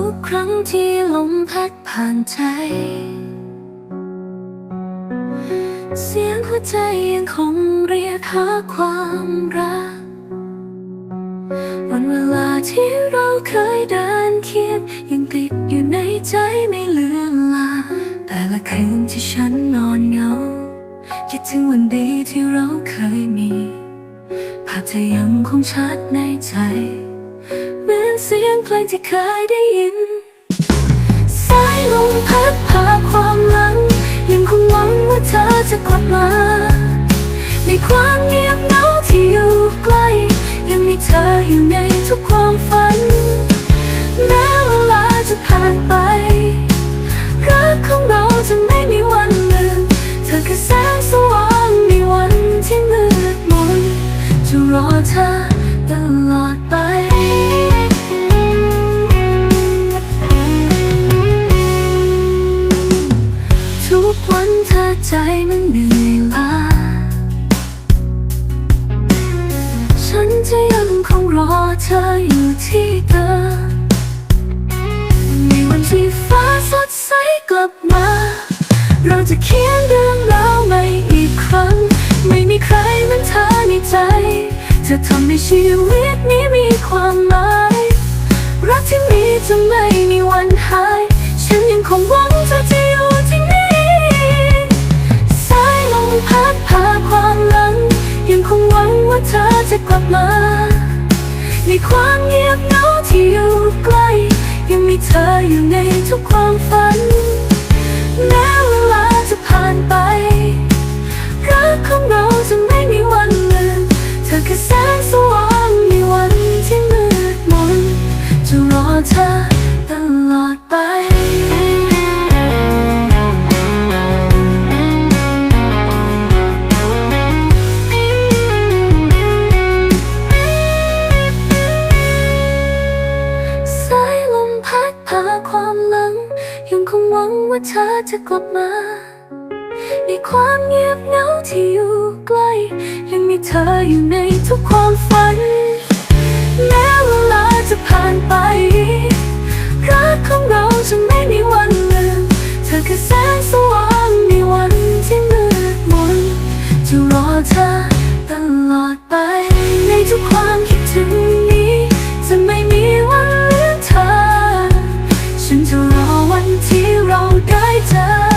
ุกครั้งที่ลมพัดผ่านใจ เสียงหัวใจยังคงเรียกหาความรัก วันเวลาที่เราเคยเดินเคียงยังติดอยู่ในใจไม่เลือนลา แต่ละคืนที่ฉันนอนเหงา คิดถึงวันดีที่เราเคยมี ภาพเธอยังคงชัดในใจ อนเสียงเพลงที่เคยได้ยิน สายลมพัดพาความหลัง ยังคงหวังว่าเธอจะกลับมา ในความเงียบเหงาที่อยู่ใกล้ ยังมีเธออยู่ในทุกความฝัน ใจมันเหนื่อยล้าฉันจะยังคงรอเธออยู่ที่เดิมในวันที่ฟ้าสดใสกลับมา เราจะเขียนเรื่องราวใหม่อีกครั้ง ไม่มีใครเหมือนเธอในใจจะทำให้ชีวิตนี้มีความหมาย รักที่มีจะไม่มีวันหาย ฉันยังคงหวัง ความเงียบเหงาที่อยู่ใกล้ ยังมีเธออยู่ในทุกความฝัน ว่าเธอจะกลับมาในความเงียบเหงาที่อยู่ใกล้ยังมีเธออยู่ในทุกความฝัน แม้เวลาจะผ่านไป รักของเราจะไม่มีวันลืมเธอคือแสงสว่างในวันที่มืดมนจะรอเธอตลอดไป ในทุกความคิดถึงนี้ จะไม่มีวันลืมเธอ ฉันจะ ที่เราได้เจอ